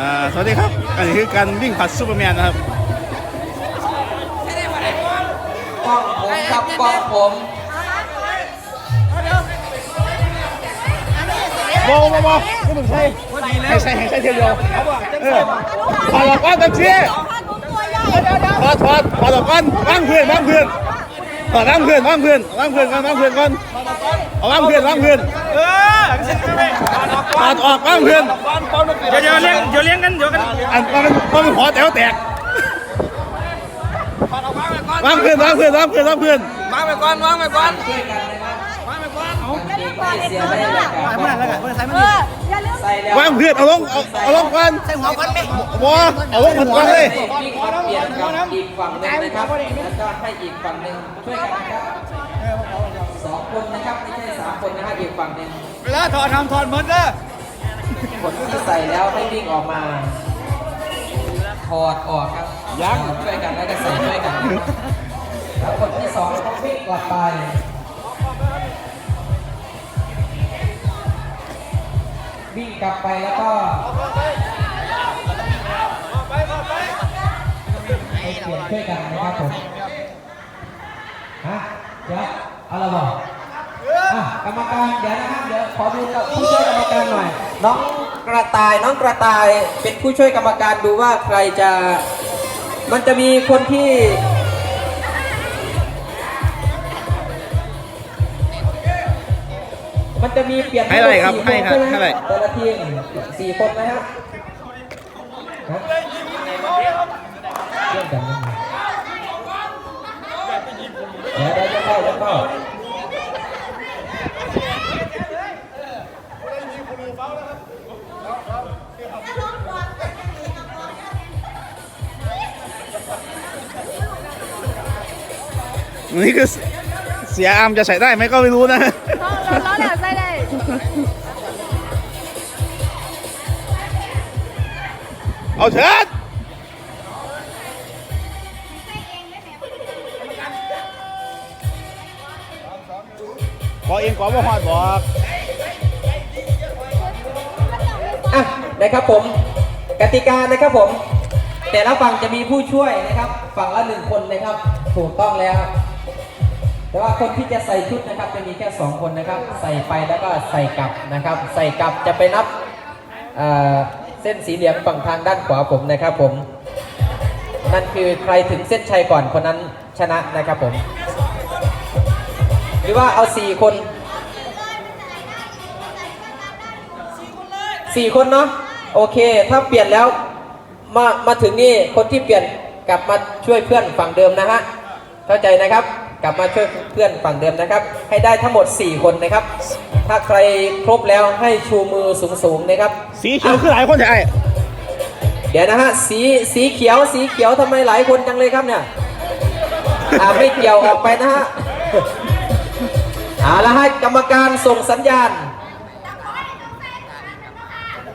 อ่าสวัสดีครับ อันนี้คือการวิ่งผลัดซูเปอร์แมนนะครับกล้องผมครับกล้องผมโบโบโบไม่ต้องใช่ให้ใช่ให้ใช่เทียวเดียวเออถอดออกก้อนตันเชี่ยถอดถอดถอดออกก้อนวางเพื่อนวางเพื่อน ถอดวางเพื่อนวางเพื่อนวางเพื่อนก่อนวางเพื่อนก่อนเอาวางเพื่อนวางเพื่อนเออถอดออกวางเพื่อนเดี๋ยวเดี๋ยวเลี้ยงเดี๋ยวเลี้ยงกันเดี๋ยวกันอันมันมันมันหัวแต๋วแตกวางเพื่อนวางเพื่อนวางเพื่อนวางเพื่อนวางไปก่อนวางไปก่อนช่วยกันนะครับวางไปก่อนเสียได้เลยครับเมื่อไหร่แล้วกันเมื่อไหร่เอออย่าลืมใส่แล้ ววางเพื่อนเอาลงเอาเอาลงก่อนใส่หัวก่อนไหมบอเอาลงก่อนเลยวิ่งมาเปลี่ยนกับอีกฝั่งหนึ่งนะครับแล้วก็ให้อีกฝั่งหนึ่งช่วยกันนะครับสองคนนะครับไม่ใช่สามคนนะครับอีกฝั่งหนึ่งเวลาถอดทำถอดเหมือนเด้อคนที่ใส่แล้วให้วิ่งออกมาถอดออกครับยังช่วยกันแล้วก็ใส่ช่วยกันแล้วคนที่สองต้องวิ่งกลับไป วิ่งกลับไปแล้วก็ให้เปลี่ยนช่วยกันนะครับผมฮะเดี๋ยวเอาละบอกอะกรรมการเดี๋ยวนะครับเดี๋ยวขอดูกับผู้ช่วยกรรมการหน่อย น้องกระต่ายน้องกระต่ายเป็นผู้ช่วยกรรมการดูว่าใครจะ มันจะมีคนที่ มันจะมีเปลี่ยนให้อะไรครับทั้งหมดให้ครับสี่นให้อะไรแต่ละทีมสี่คนนะครับฮะเรื่องกันนะเดี๋ยวเดี๋ยวจะเข้าจะเข้านี่คือเสียอามจะใส่ได้ไหมก็ไม่รู้นะ เราเราแหล เอาเถิดขอเองขอบ่ฮอดบอกอะนะครับผมกติกานะครับผม แต่ละฝั่งจะมีผู้ช่วยนะครับ ฝั่งละหนึ่งคนนะครับ ถูกต้องแล้ว แต่ว่าคนที่จะใส่ชุดนะครับจะมีแค่สองคนนะครับ ใส่ไปแล้วก็ใส่กลับนะครับ ใส่กลับจะไปนับเอ่อ เส้นสีเหลืองฝั่งทางด้านขวาผมนะครับผม นั่นคือใครถึงเส้นชัยก่อนคนนั้นชนะนะครับผม หรือว่าเอาสี่คนสี่คนเนาะโอเค ถ้าเปลี่ยนแล้วมามาถึงนี่คนที่เปลี่ยนกลับมาช่วยเพื่อนฝั่งเดิมนะฮะเข้าใจนะครับ กลับมาช่วยเพื่อนฝั่งเดิมนะครับ ให้ได้ทั้งหมด 4 คนนะครับ ถ้าใครครบแล้วให้ชูมือสูงๆนะครับ สีเขียวคือหลายคนใช่เดี๋ยวนะฮะสีสีเขียวสีเขียวทำไมหลายคนจังเลยครับเนี่ยอ่าไม่เกี่ยวออกไปนะฮะเอาละให้กรรมการส่งสัญญาณ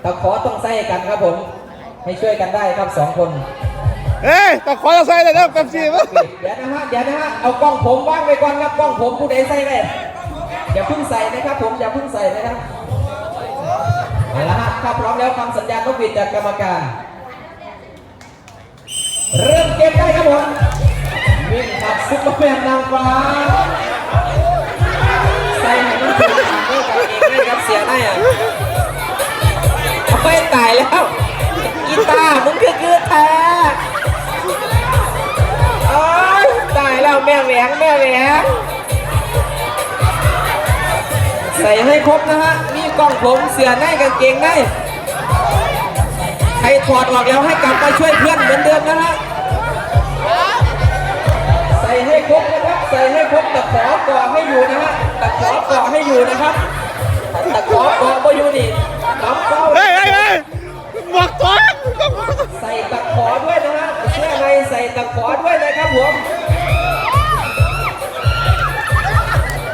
ตะขอต้องใส่กันครับผมให้ช่วยกันได้ครับสองคนเอ้ยแต่ขอเราใส่เลยนะแป๊บซี่มั้เดี๋ยวนะฮะเดี๋ยวนะฮะเอากล้องผมว่างไปก่อนครับกล้องผมผู้ใดใส่ได้ อย่าเพิ่งใส่นะครับผมอย่าเพิ่งใส่นะครับเอาละฮะถ้าพร้อมแล้วฟังสัญญาณนกหวีดจากกรรมการ เริ่มเกมได้ครับผมวิ่งขับซุปเปอร์แมนนางฟ้าใส่ให้มันถึงทางด้วยกันเองด้วยครับเสียได้อะโอ้ยตายแล้วกีตาร์มึงคือคือแท้โอ้ยตายแล้วแม่แหวงแม่แหวง ใส่ให้ครบนะฮะ มีกล้องผมเสียในกางเกงในใครถอดออกแล้วให้กลับมาช่วยเพื่อนเหมือนเดิมนะฮะ ใส่ให้ครบนะครับ ใส่ให้ครบตะขอเกาะให้อยู่นะฮะ ตะขอเกาะให้อยู่นะครับ ตะขอเกาะบ่อยู่นี่กำเป้าเฮ้ยเฮ้ยเฮ้ยหมวกตัวใส่ตะขอด้วยนะฮะเสื้อในใส่ตะขอด้วยนะครับผม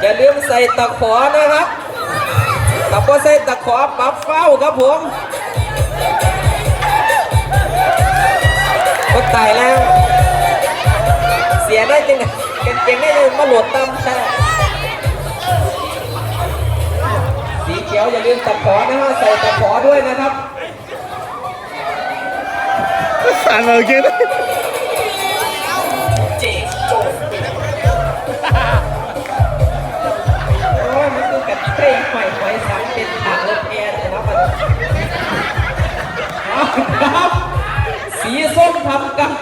อย่าลืมใส่ตะขอนะครับ ถ้าบ่ใส่ตะขอปรับเฝ้าครับผมก็ตายแล้ว เสียได้จริงเก่งเก่งได้ยังมาโหลดตำใช่สีเขียวอย่าลืมตะขอนะฮะใส่ตะขอด้วยนะครับานมาเ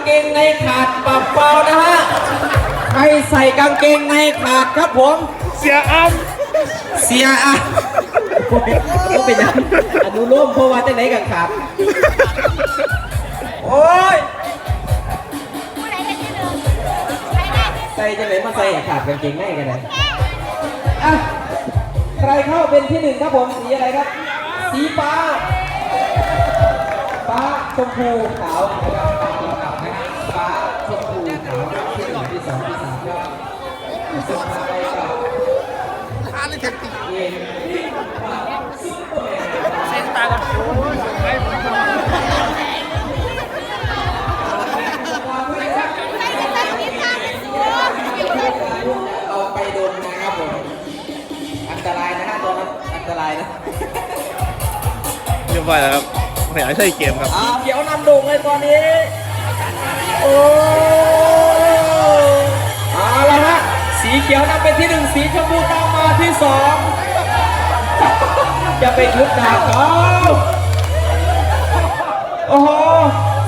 เกงในขาดปรับเปล่านะฮะใครใส่กางเกงในขาดครับผม เสียอ้ํเสียอะก็เป็นอันอนุโลมเพราะว่าจะไหนกันขาดโอ้ยผู้ใดเป็นที่หนึ่งใครได้ที่ใส่จะไหนมาใส่ขาดกางเกงในกันเลยอะใครเข้าเป็นที่หนึ่งครับผมสีอะไรครับ สีฟ้า ฟ้าชมพูขาวนะครับ ส่งมาไปกับเย็นเอาไปโดนนะครับผม อันตรายนะฮะตัวนั้นอันตรายนะเรียบร้อยแล้วครับไม่อยากให้ใช่เกมครับอ่าเขียวนำโด่งเลยตอนนี้ โอ้เอาละฮะ สีเขียวนำเป็นที่หนึ่งสีชมพูตามมาที่สองจะเป็นยุทธดาบเขาโอ้โห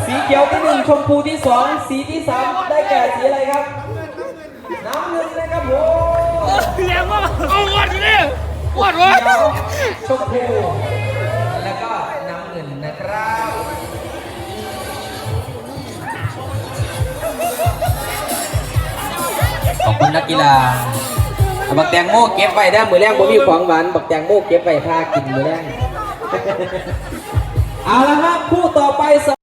สีเขียวที่หนึ่งชมพูที่สองสีที่สามได้แก่สีอะไรครับน้ำเงินนะครับผมเสียงว่าเอาวัดอยู่นี่วัดวะเขียวชมพู ขอบคุณนักกีฬาบักแตงโมเก็บไว้ได้มือแรงบ่มีของหวานบักแตงโมเก็บไว้พากินมือแรงเอาละครับคู่ต่อไป